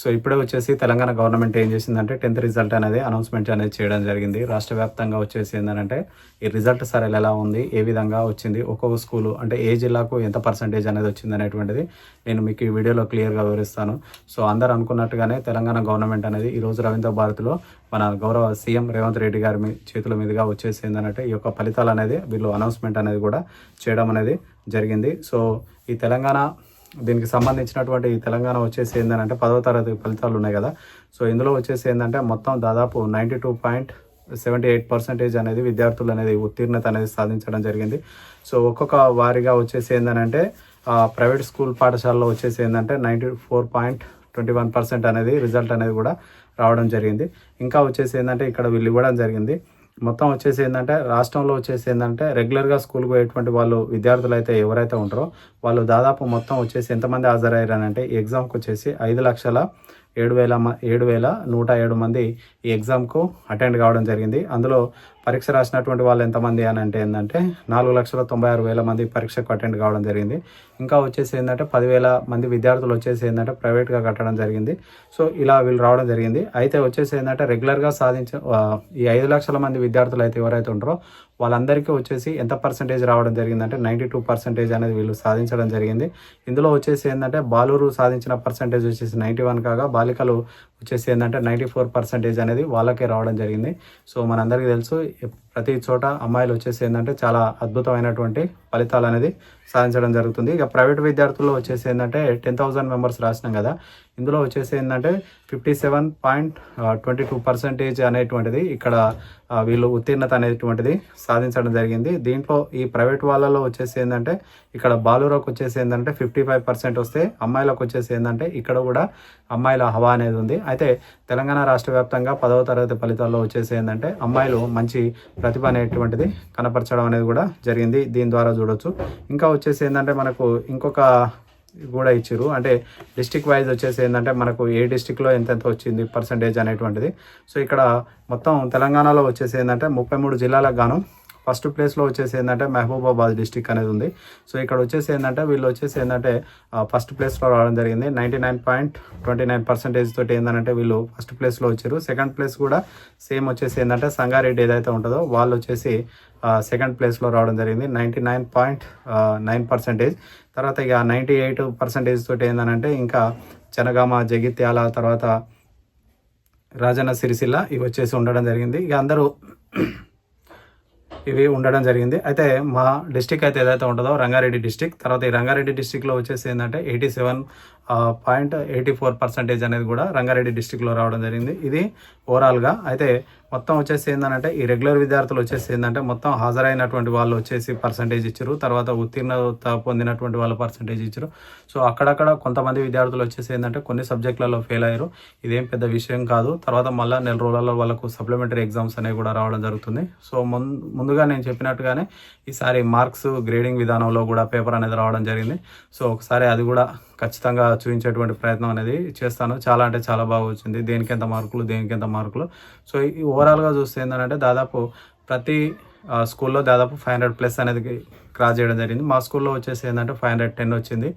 So ఇప్పుడే వచ్చేసి Telangana government ఏం చేసిందంటే టెన్త్ రిజల్ట్ అనేది అనౌన్స్మెంట్ అనేది చేయడం జరిగింది. రాష్ట్ర వ్యాప్తంగా వచ్చేసి ఏంటంటే ఈ రిజల్ట్ సరే ఎలా ఉంది ఏ విధంగా వచ్చింది ఒక్కొక్క స్కూలు అంటే ఏ జిల్లాకు ఎంత పర్సంటేజ్ అనేది వచ్చింది అనేటువంటిది నేను మీకు ఈ వీడియోలో క్లియర్గా వివరిస్తాను. సో అందరు అనుకున్నట్టుగానే తెలంగాణ గవర్నమెంట్ అనేది ఈ రోజు రవీంద్ర భారతిలో మన గౌరవ సీఎం రేవంత్ రెడ్డి గారి మీ చేతుల మీదుగా వచ్చేసి ఏంటంటే ఈ యొక్క ఫలితాలు అనేది వీళ్ళు అనౌన్స్మెంట్ అనేది కూడా చేయడం అనేది జరిగింది. సో ఈ తెలంగాణ దీనికి సంబంధించినటువంటి తెలంగాణ వచ్చేసి ఏంటంటే పదవ తరగతి ఫలితాలు ఉన్నాయి కదా. సో ఇందులో వచ్చేసి ఏంటంటే మొత్తం దాదాపు ninety two point seventy eight percentage అనేది విద్యార్థులు అనేది ఉత్తీర్ణత అనేది సాధించడం జరిగింది. సో ఒక్కొక్క వారిగా వచ్చేసి ఏంటంటే ప్రైవేట్ స్కూల్ పాఠశాలలో వచ్చేసి ఏంటంటే ninety four point twenty one percent అనేది రిజల్ట్ అనేది కూడా రావడం జరిగింది. ఇంకా వచ్చేసి ఏంటంటే ఇక్కడ వీళ్ళు ఇవ్వడం జరిగింది. మొత్తం వచ్చేసి ఏంటంటే రాష్ట్రంలో వచ్చేసి ఏంటంటే రెగ్యులర్గా స్కూల్కి పోయేటువంటి వాళ్ళు విద్యార్థులు అయితే ఎవరైతే ఉంటారో వాళ్ళు దాదాపు మొత్తం వచ్చేసి ఎంతమంది హాజరయ్యారనంటే ఎగ్జామ్కి వచ్చేసి ఐదు లక్షల ఏడు వేల మ- ఏడు వేల నూట ఏడు మంది ఈ ఎగ్జామ్కు అటెండ్ కావడం జరిగింది. అందులో పరీక్ష రాసినటువంటి వాళ్ళు ఎంతమంది అని అంటే ఏంటంటే నాలుగు లక్షల తొంభై ఆరు వేల మంది పరీక్షకు అటెండ్ కావడం జరిగింది. ఇంకా వచ్చేసి ఏంటంటే పదివేల మంది విద్యార్థులు వచ్చేసి ఏంటంటే ప్రైవేట్గా కట్టడం జరిగింది. సో ఇలా వీళ్ళు రావడం జరిగింది. అయితే వచ్చేసి ఏంటంటే రెగ్యులర్గా సాధించిన ఈ ఐదు లక్షల మంది విద్యార్థులు అయితే ఎవరైతే ఉంటారో వాళ్ళందరికీ వచ్చేసి ఎంత పర్సంటేజ్ రావడం జరిగిందంటే నైంటీ టూ పర్సెంటేజ్ అనేది వీళ్ళు సాధించడం జరిగింది. ఇందులో వచ్చేసి ఏంటంటే బాలూరు సాధించిన పర్సంటేజ్ వచ్చేసి నైంటీ వన్ కాగా బాలికలు వచ్చేసి ఏంటంటే నైంటీ ఫోర్ పర్సెంటేజ్ అనేది వాళ్ళకే రావడం జరిగింది. సో మనందరికీ తెలుసు ప్రతి చోట అమ్మాయిలు వచ్చేసి ఏంటంటే చాలా అద్భుతమైనటువంటి ఫలితాలు అనేది సాధించడం జరుగుతుంది. ఇక ప్రైవేట్ విద్యార్థుల్లో వచ్చేసి ఏంటంటే టెన్ థౌసండ్ మెంబర్స్ రాసినాం కదా. ఇందులో వచ్చేసి ఏంటంటే fifty seven point twenty two percentage అనేటువంటిది ఇక్కడ వీళ్ళు ఉత్తీర్ణత అనేటువంటిది సాధించడం జరిగింది. దీంట్లో ఈ ప్రైవేట్ వాళ్ళలో వచ్చేసి ఏంటంటే ఇక్కడ బాలురకు వచ్చేసి ఏంటంటే ఫిఫ్టీ ఫైవ్ పర్సెంట్ వస్తే అమ్మాయిలకు వచ్చేసి ఏంటంటే ఇక్కడ కూడా అమ్మాయిల హవా అనేది ఉంది. అయితే తెలంగాణ రాష్ట్ర వ్యాప్తంగా పదవ తరగతి ఫలితాల్లో వచ్చేసి ఏంటంటే అమ్మాయిలు మంచి ప్రతిభ అనేటువంటిది కనపరచడం అనేది కూడా జరిగింది. దీని ద్వారా చూడొచ్చు. ఇంకా వచ్చేసి ఏంటంటే మనకు ఇంకొక కూడా ఇచ్చారు. అంటే డిస్టిక్ వైజ్ వచ్చేసి ఏంటంటే మనకు ఏ డిస్టిక్లో ఎంతెంత వచ్చింది పర్సంటేజ్ అనేటువంటిది. సో ఇక్కడ మొత్తం తెలంగాణలో వచ్చేసి ఏంటంటే ముప్పై మూడు జిల్లాలకు గాను ఫస్ట్ ప్లేస్లో వచ్చేసి ఏంటంటే మహబూబాబాద్ డిస్టిక్ అనేది ఉంది. సో ఇక్కడ వచ్చేసి ఏంటంటే వీళ్ళు వచ్చేసి ఏంటంటే ఫస్ట్ ప్లేస్లో రావడం జరిగింది. Ninety nine point twenty nine percentage తోటి ఏంటంటే వీళ్ళు ఫస్ట్ ప్లేస్లో వచ్చారు. సెకండ్ ప్లేస్ కూడా సేమ్ వచ్చేసి ఏంటంటే సంగారెడ్డి ఏదైతే ఉంటుందో వాళ్ళు వచ్చేసి సెకండ్ ప్లేస్లో రావడం జరిగింది. Ninety nine point nine percentage తర్వాత ఇక నైంటీ ఎయిట్ పర్సెంటేజ్ తోటి ఏంటంటే ఇంకా జనగామ జగిత్యాల తర్వాత రాజన్న సిరిసిల్ల ఇవి వచ్చేసి ఉండడం జరిగింది. ఇక అందరూ ఇవి ఉండడం జరిగింది. అయితే మా డిస్టిక్ అయితే ఏదైతే ఉంటుందో రంగారెడ్డి డిస్టిక్ తర్వాత ఈ రంగారెడ్డి డిస్టిక్లో వచ్చేసి ఏంటంటే eighty seven point eighty four percentage అనేది కూడా రంగారెడ్డి డిస్టిక్లో రావడం జరిగింది. ఇది ఓవరాల్గా అయితే మొత్తం వచ్చేసి ఏంటంటే ఈ రెగ్యులర్ విద్యార్థులు వచ్చేసి ఏంటంటే మొత్తం హాజరైనటువంటి వాళ్ళు వచ్చేసి పర్సంటేజ్ ఇచ్చారు. తర్వాత ఉత్తీర్ణత పొందినటువంటి వాళ్ళు పర్సంటేజ్ ఇచ్చారు. సో అక్కడక్కడ కొంతమంది విద్యార్థులు వచ్చేసి ఏంటంటే కొన్ని సబ్జెక్టులలో ఫెయిల్ అయ్యారు. ఇదేం పెద్ద విషయం కాదు. తర్వాత మళ్ళీ నెల రోజులలో వాళ్ళకు సప్లిమెంటరీ ఎగ్జామ్స్ అనేవి కూడా రావడం జరుగుతుంది. సో ముం- ముందుగా నేను చెప్పినట్టుగానే ఈసారి మార్క్స్ గ్రేడింగ్ విధానంలో కూడా పేపర్ అనేది రావడం జరిగింది. సో ఒకసారి అది కూడా ఖచ్చితంగా చూపించేటువంటి ప్రయత్నం అనేది చేస్తాను. చాలా అంటే చాలా బాగా వచ్చింది. దేనికి ఎంత మార్కులు దేనికి ఎంత మార్కులు. సో ఈ ఓవరాల్గా చూస్తే ఏంటంటే దాదాపు ప్రతి స్కూల్లో దాదాపు ఫైవ్ హండ్రెడ్ ప్లస్ అనేది క్రాస్ చేయడం జరిగింది. మా స్కూల్లో వచ్చేసి ఏంటంటే ఫైవ్ హండ్రెడ్ టెన్ వచ్చింది.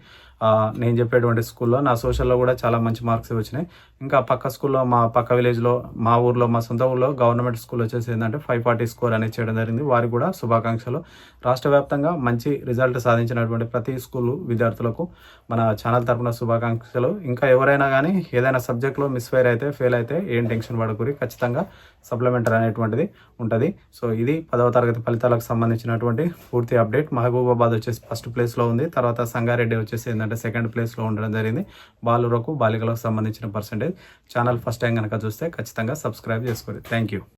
నేను చెప్పేటువంటి స్కూల్లో నా సోషల్లో కూడా చాలా మంచి మార్క్స్ వచ్చినాయి. ఇంకా పక్క స్కూల్లో మా పక్క విలేజ్లో మా ఊర్లో మా సొంత ఊర్లో గవర్నమెంట్ స్కూల్ వచ్చేసి ఏంటంటే ఫైవ్ ఫార్టీ స్కోర్ అనేది చేయడం జరిగింది. వారికి కూడా శుభాకాంక్షలు. రాష్ట్ర వ్యాప్తంగా మంచి రిజల్ట్ సాధించినటువంటి ప్రతి స్కూల్ విద్యార్థులకు మన ఛానల్ తరపున శుభాకాంక్షలు. ఇంకా ఎవరైనా కానీ ఏదైనా సబ్జెక్ట్లో మిస్ఫైర్ అయితే ఫెయిల్ అయితే ఏం టెన్షన్ పడకూరి ఖచ్చితంగా సప్లిమెంటరీ అనేటువంటిది ఉంటుంది. సో ఇది పదవ తరగతి ఫలితాలకు సంబంధించినటువంటి పూర్తి అప్డేట్. మహబూబాబాద్ వచ్చేసి ఫస్ట్ ప్లేస్లో ఉంది. తర్వాత సంగారెడ్డి వచ్చేసి ఏంటంటే సెకండ్ ప్లేస్లో ఉండడం జరిగింది. బాలురకు బాలికలకు సంబంధించిన పర్సంటేజ్ ఛానల్ ఫస్ట్ టైం కనుక చూస్తే ఖచ్చితంగా సబ్స్క్రైబ్ చేసుకోండి. Thank you